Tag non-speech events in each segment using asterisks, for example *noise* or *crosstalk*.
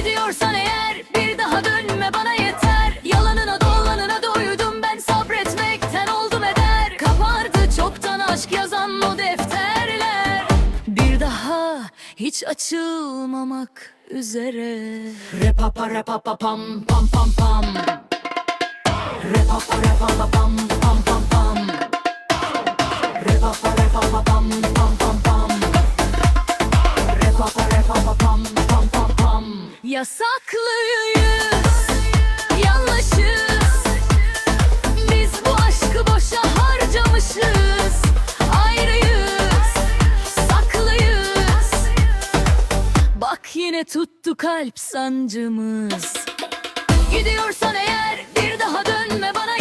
Gidiyorsan eğer bir daha dönme bana yeter. Yalanına dolanına doydum ben sabretmekten oldum eder. Kapardı çoktan aşk yazan o defterler. Bir daha hiç açılmamak üzere. Repapa repapa pam pam pam pam Repapa repapa pam pam pam pam. Repapa repapa pam pam Yasaklıyız, yanlışız. Biz bu aşkı boşa harcamışız. Ayrıyız, saklıyız. Bak yine tuttu kalp sancımız. Gidiyorsan eğer bir daha dönme bana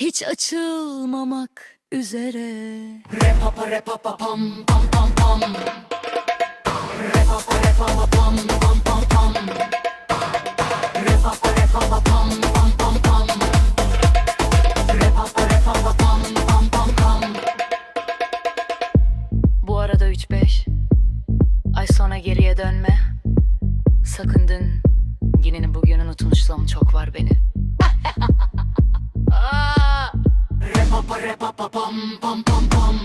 hiç açılmamak üzere. Repapa repapa pam pam pam pam. Repapa repapa pam pam pam pam. Repapa repapa pam pam pam pam. Repapa repapa pam pam pam pam. Bu arada 3-5 Ay sonra geriye dönme. Sakın dün Yine bugün unutmuşluğum çok var beni *laughs* Repapa repapa pam pam pam pam